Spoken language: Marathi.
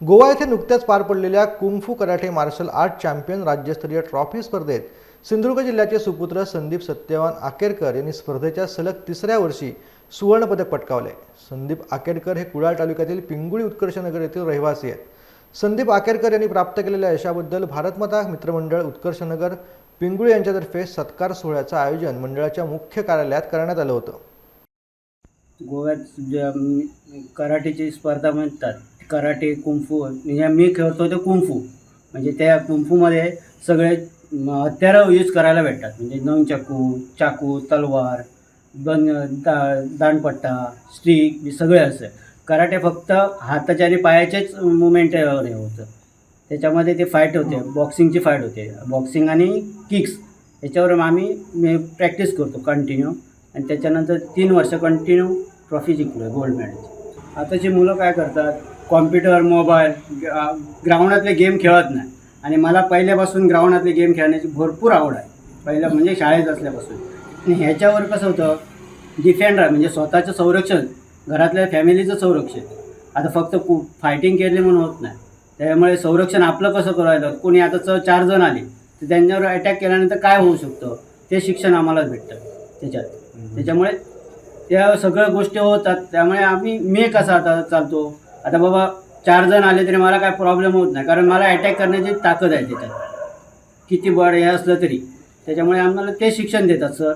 गोवा येथे नुकत्याच पार पडलेल्या kung fu karate martial art champion राज्यस्तरीय ट्रॉफी स्पर्धेत सिंधुदुर्ग जिल्ह्याचे सुपुत्र संदीप सत्यवान आकेरकर यांनी स्पर्धेच्या सलग तिसऱ्या वर्षी सुवर्णपदक पटकावले. संदीप आकेरकर हे कुडाळ तालुक्यातील पिंगुळी उत्कर्षनगर येथील रहिवासी आहेत. संदीप आकेरकर यांनी प्राप्त केलेल्या यशाबद्दल भारतमाता मित्रमंडळ उत्कर्षनगर पिंगुळी यांच्यातर्फे सत्कार सोहळ्याचं आयोजन मंडळाच्या मुख्य कार्यालयात करण्यात आलं होतं. गोव्यात कराटेची स्पर्धा म्हणतात कराटे कुंफू म्हणजे मी खेळतो ते कुंफू. म्हणजे त्या कुंफूमध्ये सगळे हत्यारं यूज करायला भेटतात. म्हणजे नवचक्कू चाकू तलवार बन दा दांडपट्टा स्टिक हे सगळे असं. कराटे फक्त हाताच्या आणि पायाचेच मुवमेंट हे होतं. त्याच्यामध्ये ते फाईट होते. बॉक्सिंगची फाईट होते. बॉक्सिंग आणि किक्स याच्यावर आम्ही मी प्रॅक्टिस करतो कंटिन्यू आणि त्याच्यानंतर तीन वर्ष कंटिन्यू ट्रॉफी जिंकलो गोल्ड मेडल आताची मुलं काय करतात? कॉम्प्युटर मोबाईल ग्राउंडातले गेम खेळत नाही. आणि मला पहिल्यापासून ग्राउंडातले गेम खेळण्याची भरपूर आवड आहे. पहिलं म्हणजे शाळेत असल्यापासून. आणि ह्याच्यावर कसं होतं डिफेंडर म्हणजे स्वतःचं संरक्षण घरातल्या फॅमिलीचं संरक्षण. आता फक्त कु फायटिंग केले म्हणून होत नाही. त्यामुळे संरक्षण आपलं कसं करायचं? कोणी आता च चार जण आले तर त्यांच्यावर अटॅक केल्यानंतर काय होऊ शकतं? ते शिक्षण आम्हाला भेटतं. त्याच्यात. त्याच्यामुळे त्या सगळ्या गोष्टी होतात. त्यामुळे आम्ही मी कसा आता चालतो? आता बाबा चार जण आले तरी मला काय प्रॉब्लेम होत नाही. कारण मला अटॅक करण्याची ताकद आहे त्याच्यात किती बळ हे असलं तरी. त्याच्यामुळे आम्हाला ते शिक्षण देतात सर